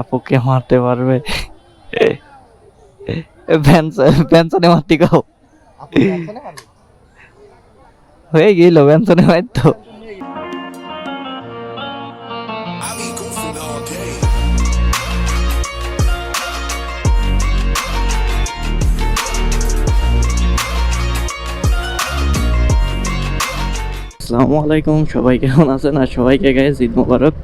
আপুকে মারতে পারবে। পেনশনে মারতে পারবেন হয়ে গেল পেনশনে মার তো I be goofing all day. আসসালামু আলাইকুম, সবাই কেমন আছেন? আর সবাইকে গায়ে ঈদ মোবারক।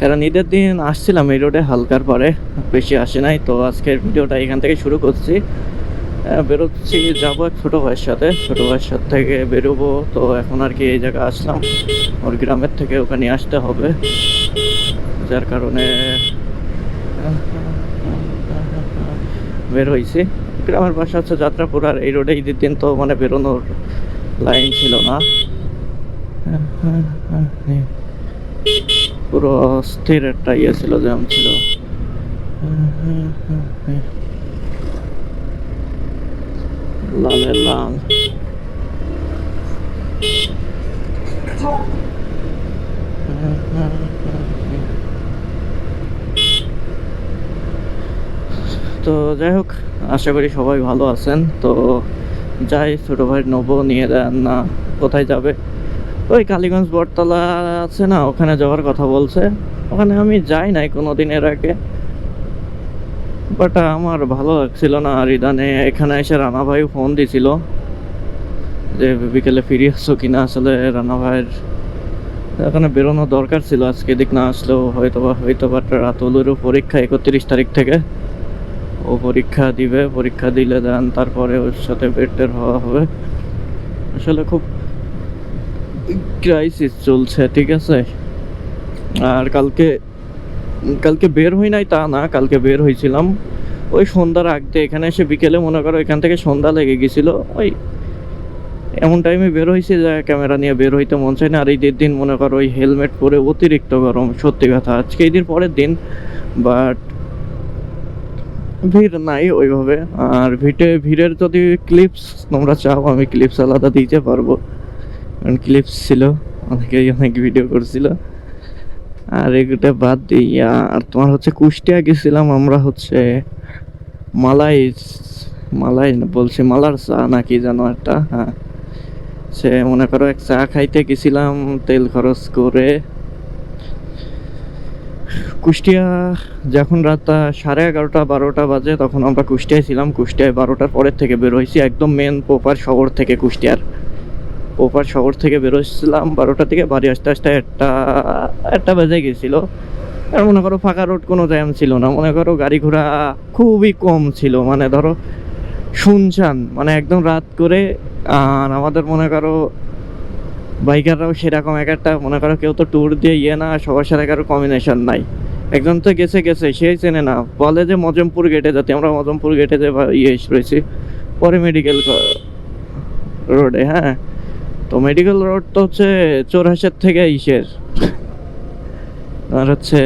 কারণ ঈদের দিন আসছিলাম, এই রোডে হালকার পরে, বেশি আসে নাই, তো আজকের ভিডিওটা এখান থেকে শুরু করছি। বেরোচ্ছি, যাব এক ছোটো ভাইয়ের সাথে, ছোটো ভাইয়ের সাথে থেকে বেরোবো, তো এখন আর কি এই জায়গায় আসলাম। ওর গ্রামের থেকে ওখানে আসতে হবে, যার কারণে, বের হয়েছি। গ্রামের বাসা হচ্ছে যাত্রাপুর, আর এই রোডে ঈদের দিন তো মানে বেরোনোর লাইন ছিল না। পুরো অস্থির একটা ইয়ে ছিল, জ্যাম ছিল। লালে। তো যাই হোক, আশা করি সবাই ভালো আছেন। তো যাই, ছোট ভাই নব নিয়ে দেন না, কোথায় যাবে? ওই কালীগঞ্জ বটতলা আছে না, ওখানে যাওয়ার কথা বলছে। ওখানে আমি যাই নাই কোনোদিন এর আগে। বাট আমার ভালো লাগছিল না আর ইদানে এখানে এসে রানা ভাই ফোন দিছিল যে, বিকেলে ফিরে আসছো কিনা? আসলে রানা ভাইয়ের এখানে বেরোনো দরকার ছিল, আজকে দিক না আসলেও হয়তো বা হয়তো বা রাতুলেরও পরীক্ষা একত্রিশ তারিখ থেকে। ও পরীক্ষা দিবে, পরীক্ষা দিলে দেন, তারপরে ওর সাথে বেটের হওয়া হবে। আসলে খুব ক্রাইসিস চলছে, ঠিক আছে? আর কালকে কালকে বের হই নাই তা না, কালকে বের হয়েছিলাম ওই সন্ধ্যার আগতে এখানে এসে বিকেলে মনে করো এখান থেকে সন্ধ্যা লেগে গেছিল। ওই এমন টাইমে বের হয়েছে যে ক্যামেরা নিয়ে বের হইতে মন চায় না। আর ঈদের দিন মনে করো ওই হেলমেট পরে অতিরিক্ত গরম, সত্যি কথা। আজকে ঈদের পরের দিন বাট ভিড় নাই ওইভাবে। আর ভিটে, ভিড়ের যদি ক্লিপস তোমরা চাও, আমি ক্লিপস আলাদা দিতে পারব। ক্লিপস ছিল, অনেকেই অনেক ভিডিও করছিল। আর এগুলো বাদ দিই আর তোমার হচ্ছে কুষ্টিয়া গেছিলাম আমরা হচ্ছে মালাই মালাই বলছি মালার চা নাকি জানো একটা হ্যাঁ। সে মনে করো এক চা খাইতে গেছিলাম, তেল খরচ করে। কুষ্টিয়া যখন রাত সাড়ে এগারোটা, বারোটা বাজে, তখন আমরা কুষ্টিয়ায় ছিলাম। কুষ্টিয়ায় বারোটার পরের থেকে বের হয়েছি, একদম মেন পোপার শহর থেকে কুষ্টিয়ার। পোপার শহর থেকে বেরোচ্ছিলাম বারোটা থেকে বাড়ি আসতে আসতে একটা একটা বেজে গেছিল। আর মনে করো ফাঁকা রোড কোনো জ্যাম ছিল না, মনে করো গাড়ি ঘোড়া খুবই কম ছিল মানে ধরো শুনছান মানে একদম রাত করে। আর আমাদের মনে করো বাইকাররাও সেরকম এক একটা, মনে করো কেউ তো ট্যুর দিয়ে ইয়ে না, সবার সাথে কারও কম্বিনেশন নাই। একজন তো গেছে গেছে, সেই চেনে না। বলে যে মজমপুর গেটে যাতে, আমরা মজমপুর গেটে যে ইয়ে রয়েছি, পরে মেডিকেল রোডে হ্যাঁ। তো মেডিকেল রোড তো হচ্ছে চৌরাশার থেকে ইসের। আর হচ্ছে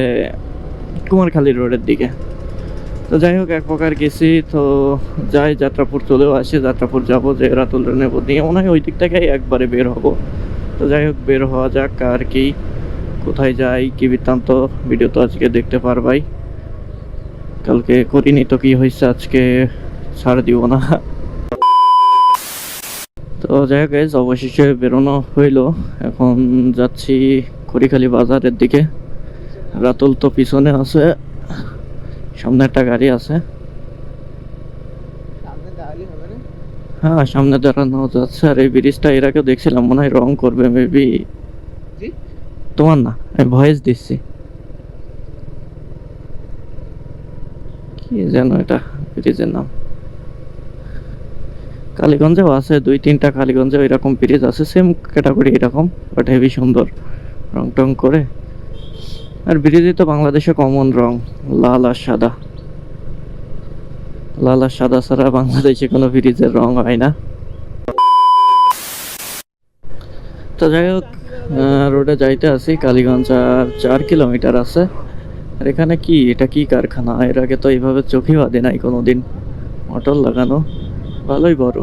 কুমারখালী রোডের দিকে। তো যাই হোক, এক প্রকার গেছি, তো যাই, যাত্রাপুর চলেও আসি, যাত্রাপুর যাব, যে রাতুল নেব। নিয়ে মনে হয় ওই দিক থেকেই একবারে বের হব। তো যাই হোক, বের হওয়া যাক, আর কি, কোথায় যাই, কি বৃত্তান্ত ভিডিও তো আজকে দেখতে পারবাই। কালকে করিনি তো কি হয়েছে আজকে, ছাড় দিব না। তো যাই হোক অবশেষে বেরোনো হইল। এখন যাচ্ছি খড়িখালি বাজারের দিকে। রাতুল তো পিছনে আছে সামনে একটা গাড়ি আছে। হ্যাঁ সামনে দাঁড়ানো যাচ্ছে। আর এই ব্রিজটা এর আগেও দেখছিলাম মনে হয় রং করবে মেবি তোমার না আমি ভয়েস দিচ্ছি। কি যেন এটা ব্রিজের নাম। কালীগঞ্জেও আছে, দুই, তিনটা কালীগঞ্জে এরকম ব্রিজ আছে সেম ক্যাটাগরি এরকম বাট হেভি সুন্দর রং টং করে। আর ব্রিজে তো বাংলাদেশে কমন রং, লাল আর সাদা। লাল আর সাদা ছাড়া বাংলাদেশে কোনো ব্রিজের রং হয় না। তো যাই হোক রোডে যাইতে আছি কালীগঞ্জ আর চার কিলোমিটার আছে। আর এখানে কি? এটা কি কারখানা? এর আগে তো এইভাবে চোখই বাঁধে নাই কোনো দিন মোটর লাগানো। ভালোই বড়।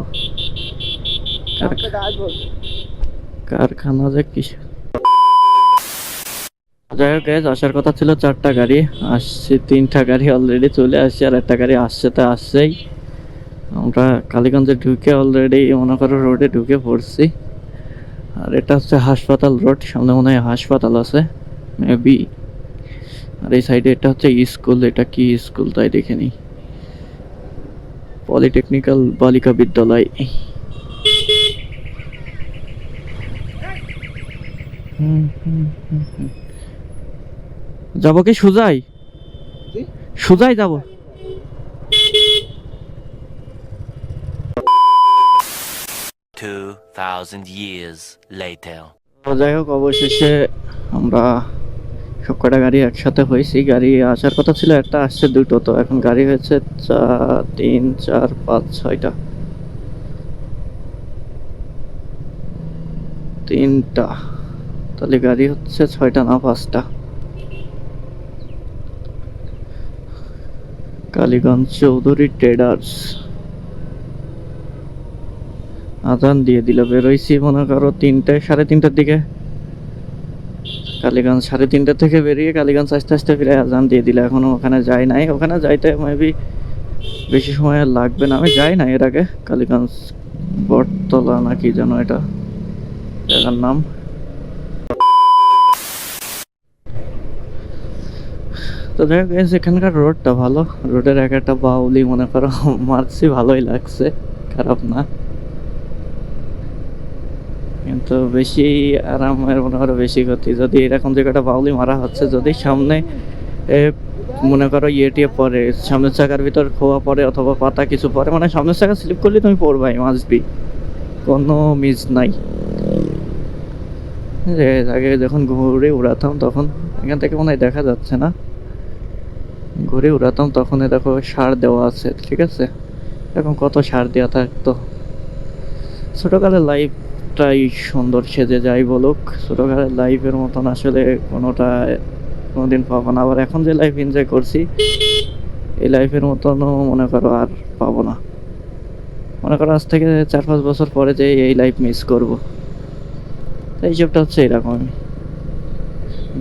কারখানা যে কি যাই হোক guys, আসার কথা ছিল চারটা গাড়ি। আসছে তিনটা গাড়ি অলরেডি চলে আসছে আর একটা গাড়ি আসছে তা আসছেই। আমরা কালীগঞ্জে ঢুকে অলরেডি মনে করো রোডে ঢুকে পড়ছি। আর এটা হচ্ছে হাসপাতাল রোড সামনে মনে হয় হাসপাতাল আছে। মেবি আর এই সাইডে এটা হচ্ছে স্কুল এটা কি স্কুল তাই দেখে নিই। পলিটেকনিক্যাল বালিকা বিদ্যালয়। যাব কি সুজাই? সুজাই যাব যাই হোক অবশেষে আমরা সব কটা গাড়ি একসাথে হয়েছি। গাড়ি আসার কথা ছিল, একটা আসছে দুটো, তো এখন গাড়ি হয়েছে চার তিন, চার, পাঁচ, ছয়টা। তিনটা। তাহলে গাড়ি হচ্ছে ছয়টা না পাঁচটা। কালীগঞ্জ চৌধুরী ট্রেডার্স। আজান দিয়ে দিল, বেরোইছি মনে করো তিনটে সাড়ে তিনটার দিকে। কালীগঞ্জ সাড়ে তিনটা থেকে বেরিয়ে কালীগঞ্জ আস্তে আস্তে ফিরে আজান দিয়ে দিলে। এখনও ওখানে যাই নাই। ওখানে যাইতে মেবি বেশি সময় লাগবে না। আমি যাই না এর আগে। কালীগঞ্জ বটতলা নাকি যেন এটা। জায়গার নাম। তো যাই হোক এখানকার রোডটা ভালো। রোডের এক একটা বাউলি মনে করো, মারছি, ভালোই লাগছে। খারাপ না। কিন্তু বেশি আরামের মনে করো বেশি ক্ষতি। যদি এরকম জায়গাটা বাউলি মারা হচ্ছে, যদি সামনে মনে করো ইয়ে টিয়ে পরে সামনের চাকার ভিতর খোয়া পড়ে অথবা পাতা কিছু পরে মানে সামনের চাকা স্লিপ করলে তুমি পড়বাই মাসবি কোনো মিস নাই। আগে যখন ঘুরে উড়াতাম তখন, এখান থেকে মনে হয় দেখা যাচ্ছে না। ঘুরে উড়াতাম তখন দেখো সার দেওয়া আছে, ঠিক আছে? এখন কত সার দেওয়া থাকতো। ছোটকালের লাইফটাই সুন্দর সেজে যাই বলুক ছোটকালের লাইফের মতন আসলে কোনোটা কোনোদিন পাবো না। আবার এখন যে লাইফ এনজয় করছি, এই লাইফের মতনও মনে করো আর পাবো না। মনে করো আজ থেকে চার পাঁচ বছর পরে যে এই লাইফ মিস করব। তাই হিসেবটা হচ্ছে এরকমই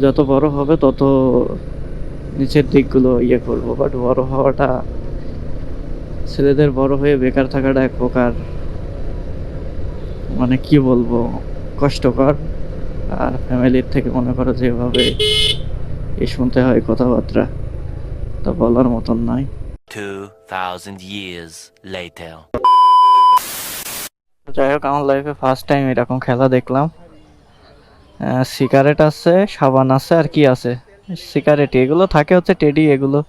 যত বড় হবে তত নিচের দিকগুলো ইয়ে করব। বাট বড় হওয়াটা ছেলেদের বড় হয়ে বেকার থাকাটা এক প্রকার মানে কি বলব কষ্টকর। আর ফ্যামিলির থেকে মনে করো যেভাবে এ শুনতে হয় কথাবার্তা তা বলার মতন নয়। years later. যাই হোক আমার লাইফে ফার্স্ট টাইম এরকম খেলা দেখলাম। সিগারেট আছে সাবান আছে আর কি আছে? সিগারেট এগুলো থাকে হচ্ছে টেডি এগুলো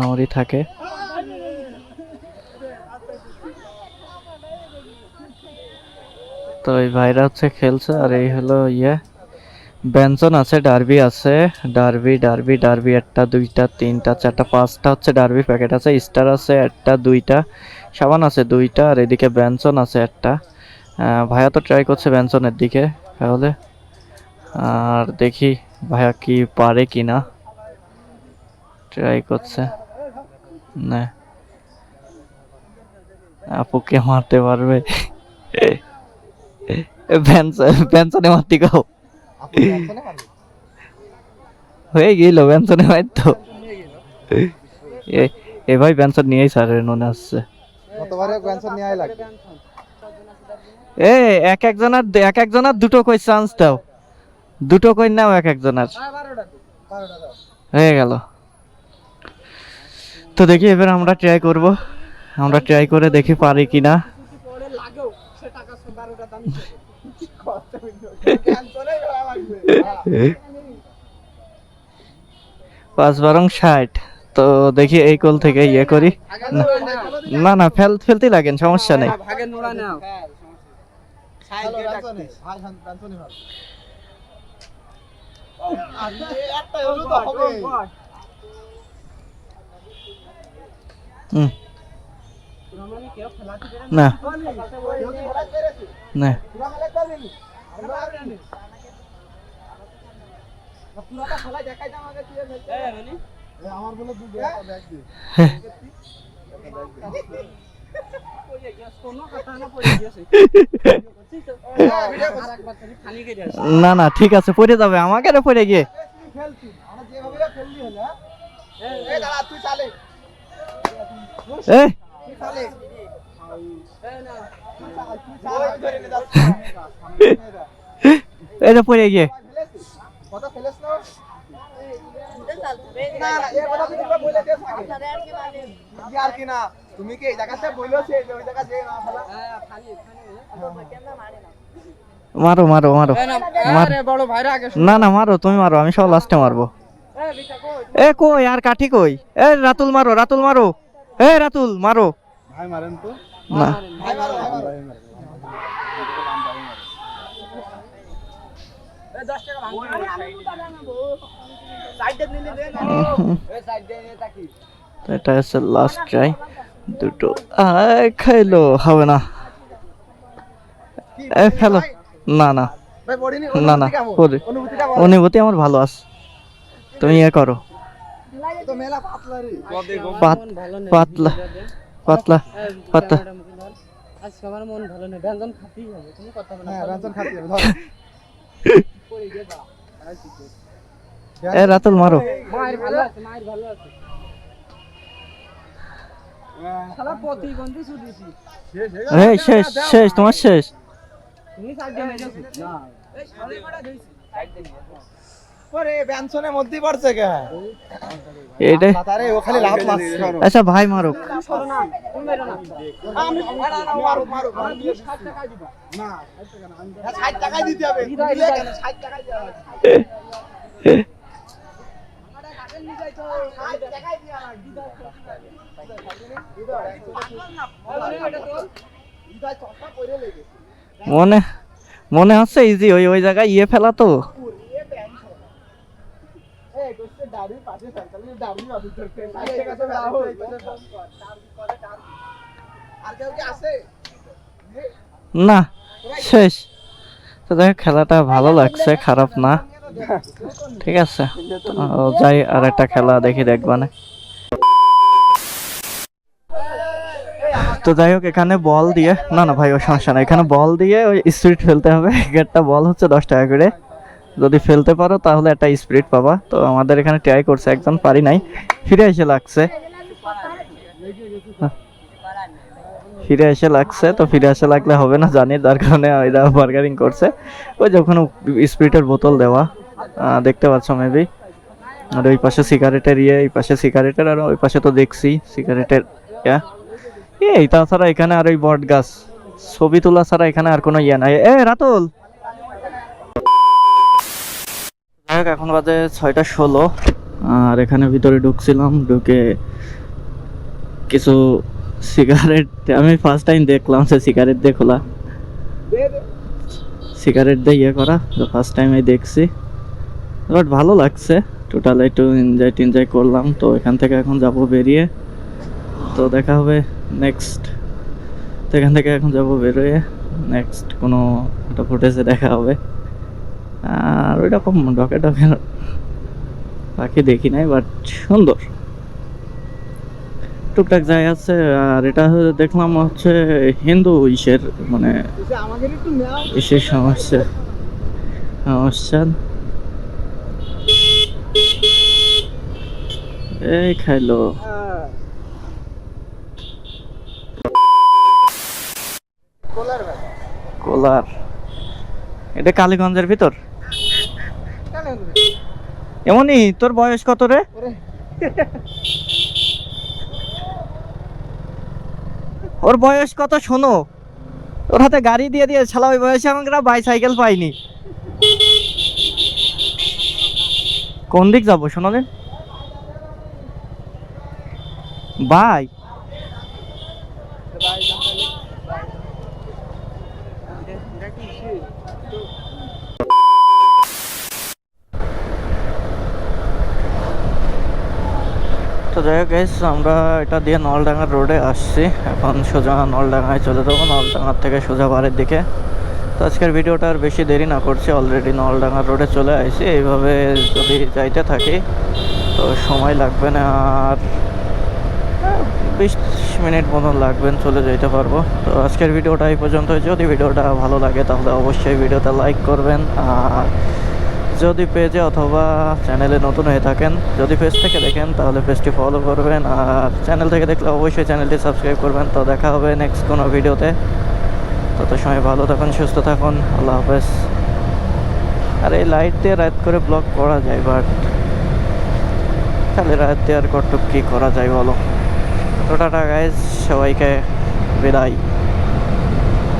আমারই থাকে। তো এই ভাইরা হচ্ছে খেলছে, আর এই হলো ইয়ে। ব্যঞ্জন আছে, ডার্বি আছে। ডার্বি ডার্বি ডার্বি, একটা, দুইটা, তিনটা, চারটা, পাঁচটা হচ্ছে ডার্বি প্যাকেট আছে। স্টার আছে, একটা, দুইটা। সাবান আছে, দুইটা, আর এদিকে ব্যঞ্জন আছে, একটা। ভাইয়া তো ট্রাই করছে ব্যঞ্জনের দিকে, তাহলে। আর দেখি ভাইয়া কি পারে কি না ট্রাই করছে। না। আপুকে মারতে পারবে। ব্যঞ্জনে মারতে পারবে হয়ে গেল ব্যঞ্জনে মারতো। এ- ভাই ব্যঞ্জন নিয়েই স্যার মনে আসছে নিয়ে এ এক একজনের এক একজনের দুটো কই চান্স দাও। দুটো কই নাও এক একজনের। হয়ে গেল। তো দেখি এবার আমরা ট্রাই করব। আমরা ট্রাই করে দেখি পারি কিনা। পাঁচ বারং ষাট। তো দেখি এই কোল থেকে ইয়ে করি। না না, ফেল, ফেলতেই লাগেন, সমস্যা নেই। হুম। না। না। না না ঠিক আছে পড়ে যাবে। আমাকে পড়ে গিয়ে। এই। এটা পড়ে গিয়ে। তুমি কি এই জায়গাতে যে ওই জায়গা যে না ফেলা মারো মারো মারো। বড় ভাইরা আগে না না মারো তুমি মারো আমি সব লাস্টে মারবো। এ কই আর কাঠি কই? এ রাতুল মারো রাতুল মারো। এ রাতুল মারো। ভাই মারেন তো। না। ভাই মারো ভাই মারো এটা হচ্ছে লাস্ট ট্রাই দুটো খাইলো হবে না। এ ফেলো না না। না অনুভূতি আমার ভালো আছে তুমি ইয়ে করো। পাতলা পাতলা পাতলা। আজকে আমার মন ভালো নেই। ব্যঞ্জন খাতেই হবে তুমি কথা বলো হ্যাঁ রাজন খাতি হবে ধর। এ রাতুল মারো। মায়ের ভালো আছে মায়ের ভালো আছে। শালা প্রতিবন্ধী শুধুছি। এই শেষ শেষ তোমার শেষ। তুমি সাইড দিয়ে না। এই শালে কটা দিয়েছি সাইড দিয়ে আচ্ছা ভাই মারো সরো না তুমি মেরো না আমি মারো মারো মারো আমার 60 টাকা দিবা না 60 টাকাই দিতে হবে। হৃদয়, দিলে হৃদয়। কেন? 60 টাকাই দিতে হবে। 60 টাকাই দিয়া না হৃদয় চশমা পরে লেগেছে মনে মনে হচ্ছে ইজি ওই ওই জায়গায় ইয়ে ফেলা তো। এই পাশে সরকারি দাড়ি বাবু করতে 60 টাকা তো না আর কেউ কি আছে? না শেষ। তো দেখো খেলাটা ভালো লাগছে খারাপ না। ঠিক আছে যাই আর একটা খেলা দেখি দেখবা না। তো যাই হোক এখানে বল দিয়ে না না ভাই ও সমস্যা না এখানে বল দিয়ে ওই স্পিড ফেলতে হবে। এক একটা বল হচ্ছে দশ টাকা করে। যদি ফেলতে পারো, তাহলে একটা স্পিড পাবা। তো আমাদের এখানে ট্রাই করছে একজন পারি নাই। ফিরে এসে লাগছে। ফিরে এসে লাগছে, তো ফিরে এসে লাগলে হবে না, জানি, যার কারণে বার্গারিং করছে। ওই যখন স্পিরিটের বোতল দেওয়া দেখতে পাচ্ছ মেবি আর ওই পাশে সিগারেটের ইয়ে এই পাশে সিগারেটের আর ওই পাশে তো দেখছি সিগারেটের ইয়া। এই, তাছাড়া এখানে আর ওই বট গাছ ছবি তোলা ছাড়া এখানে আর কোনো ইয়ে নাই। এ, রাতুল! যাই হোক, এখন বাজে ছয়টা ষোলো। আর এখানে ভিতরে ঢুকছিলাম ঢুকে কিছু সিগারেট আমি ফার্স্ট টাইম দেখলাম সে সিগারেট দিয়ে খোলা। সিগারেট দিয়ে ইয়ে করা ফার্স্ট টাইম এই দেখছি। বাট ভালো লাগছে টোটাল একটু এনজয় টেনজয় করলাম তো এখান থেকে এখন যাব বেরিয়ে। তো দেখা হবে নেক্সট তো এখান থেকে এখন যাব বেরোয় নেক্সট কোনো একটা ফুটেজে দেখা হবে। আর ওই রকম ডকে ডকে পাখি দেখি নাই বাট সুন্দর। টুকটাক জায়গা আছে আর এটা দেখলাম হচ্ছে হিন্দু ইসের মানে ইসের সমস্যা সমস্যা। এই খাইলো। কোলার কোলার। এটা কালীগঞ্জের ভিতর? এমনই তোর বয়স কত রে? ওর বয়স কত শোনো। ওর হাতে গাড়ি দিয়ে দিয়ে ছালা ওই বয়সে আমরা বাইসাইকেল পাইনি কোন দিক যাব, শোনো বাই তো যাই হোক guys, আমরা এটা দিয়ে নলডাঙ্গার রোডে আসছি। এখন সোজা নলডাঙ্গায় চলে যাব নলডাঙ্গার থেকে সোজা বাড়ির দিকে। তো আজকের ভিডিওটা আর বেশি দেরি না করছি অলরেডি নলডাঙ্গার রোডে চলে আসছি এইভাবে যদি যাইতে থাকি তো সময় লাগবে না আর বিশ মিনিট মতন লাগবেন চলে যেতে পারব। তো আজকের ভিডিওটা এই পর্যন্ত যদি ভিডিওটা ভালো লাগে তাহলে অবশ্যই ভিডিওটা লাইক করবেন আর যদি পেজে অথবা চ্যানেলে নতুন হয়ে থাকেন, যদি পেজ থেকে দেখেন, তাহলে পেজটি ফলো করবেন। আর চ্যানেল থেকে দেখলে অবশ্যই চ্যানেলটি সাবস্ক্রাইব করবেন। তো দেখা হবে নেক্সট কোনো ভিডিওতে তত সময় ভালো থাকুন, সুস্থ থাকুন। আল্লাহ হাফেজ। আর এই লাইট দিয়ে রাত করে ব্লগ করা যায় বাট খালি রাত দিয়ে আর কটুক কী করা যায় বলো? তো টাটা গাইজ সবাইকে বিদায়।